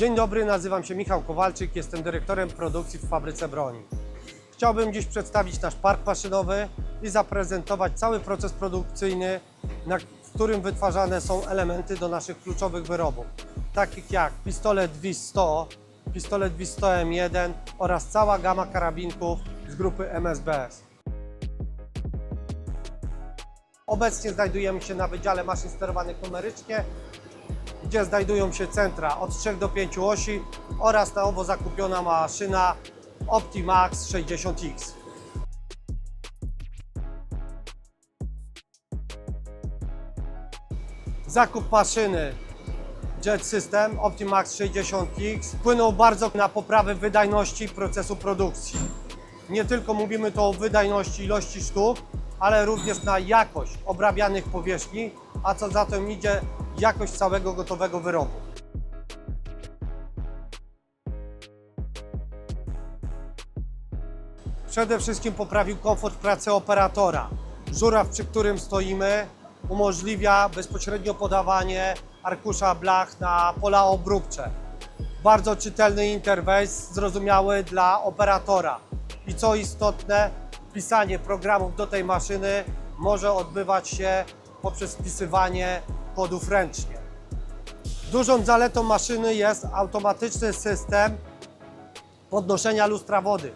Dzień dobry, nazywam się Michał Kowalczyk, jestem dyrektorem produkcji w fabryce broni. Chciałbym dziś przedstawić nasz park maszynowy i zaprezentować cały proces produkcyjny, w którym wytwarzane są elementy do naszych kluczowych wyrobów, takich jak pistolet WIS-100, pistolet WIS-100M1 oraz cała gama karabinków z grupy MSBS. Obecnie znajdujemy się na Wydziale Maszyn Sterowanych Numerycznie, gdzie znajdują się centra od 3 do 5 osi oraz na nowo zakupiona maszyna Optimax 60X. Zakup maszyny Jet System Optimax 60X wpłynął bardzo na poprawę wydajności procesu produkcji. Nie tylko mówimy tu o wydajności ilości sztuk, ale również na jakość obrabianych powierzchni, a co za tym idzie jakość całego gotowego wyrobu. Przede wszystkim poprawił komfort pracy operatora. Żuraw, przy którym stoimy, umożliwia bezpośrednio podawanie arkusza blach na pola obróbcze. Bardzo czytelny interfejs, zrozumiały dla operatora. I co istotne, wpisanie programów do tej maszyny może odbywać się poprzez wpisywanie kodów ręcznie. Dużą zaletą maszyny jest automatyczny system podnoszenia lustra wody,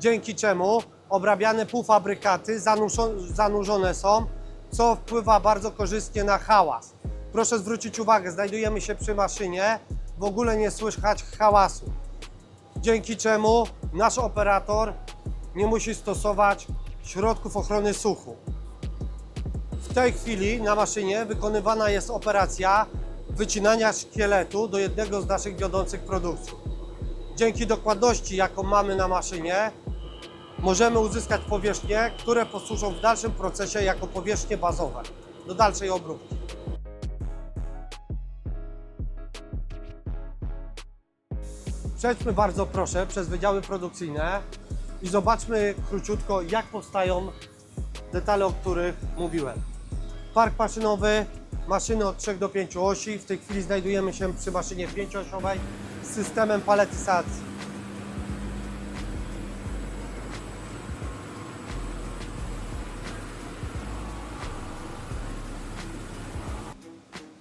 dzięki czemu obrabiane półfabrykaty zanurzone są, co wpływa bardzo korzystnie na hałas. Proszę zwrócić uwagę, znajdujemy się przy maszynie, w ogóle nie słychać hałasu, dzięki czemu nasz operator nie musi stosować środków ochrony suchu. W tej chwili na maszynie wykonywana jest operacja wycinania szkieletu do jednego z naszych wiodących produktów. Dzięki dokładności, jaką mamy na maszynie, możemy uzyskać powierzchnie, które posłużą w dalszym procesie jako powierzchnie bazowe do dalszej obróbki. Przejdźmy bardzo proszę przez wydziały produkcyjne i zobaczmy króciutko, jak powstają detale, o których mówiłem. Park maszynowy, maszyny od 3 do 5 osi. W tej chwili znajdujemy się przy maszynie 5-osiowej z systemem paletyzacji.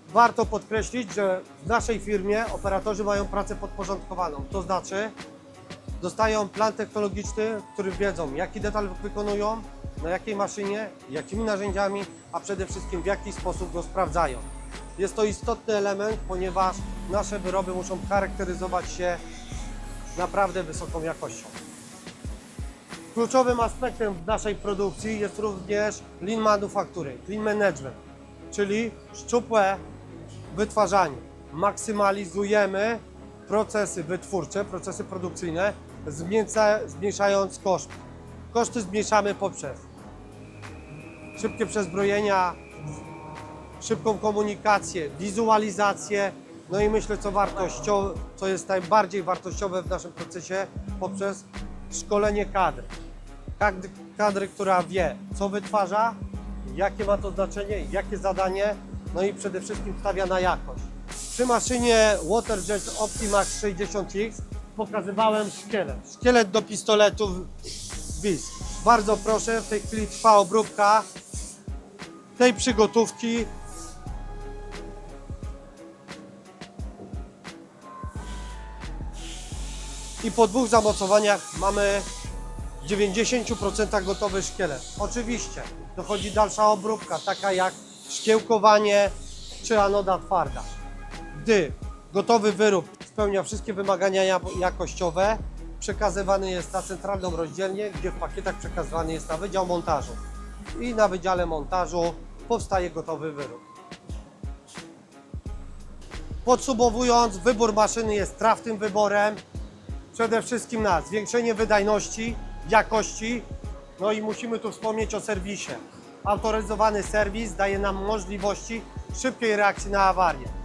Warto podkreślić, że w naszej firmie operatorzy mają pracę podporządkowaną. To znaczy, dostają plan technologiczny, w którym wiedzą, jaki detal wykonują, na jakiej maszynie, jakimi narzędziami, a przede wszystkim w jaki sposób go sprawdzają. Jest to istotny element, ponieważ nasze wyroby muszą charakteryzować się naprawdę wysoką jakością. Kluczowym aspektem naszej produkcji jest również lean manufacturing, lean management, czyli szczupłe wytwarzanie. Maksymalizujemy procesy wytwórcze, procesy produkcyjne, zmniejszając koszty. Koszty zmniejszamy poprzez szybkie przezbrojenia, szybką komunikację, wizualizację, no i myślę, co, wartościowe, co jest najbardziej wartościowe w naszym procesie, poprzez szkolenie kadry. Kadry, kadry, która wie, co wytwarza, jakie ma to znaczenie, jakie zadanie, no i przede wszystkim stawia na jakość. Przy maszynie Waterjet Optimax 60X pokazywałem szkielet. Szkielet do pistoletu WIS. Bardzo proszę, w tej chwili trwa obróbka tej przygotówki. I po dwóch zamocowaniach mamy w 90% gotowy szkielet. Oczywiście dochodzi dalsza obróbka, taka jak szkiełkowanie czy anoda twarda. Gdy gotowy wyrób spełnia wszystkie wymagania ja- jakościowe, przekazywany jest na centralną rozdzielnię, gdzie w pakietach przekazywany jest na Wydział Montażu. I na Wydziale Montażu powstaje gotowy wyrób. Podsumowując, wybór maszyny jest trafnym wyborem. Przede wszystkim na zwiększenie wydajności, jakości, no i musimy tu wspomnieć o serwisie. Autoryzowany serwis daje nam możliwości szybkiej reakcji na awarię.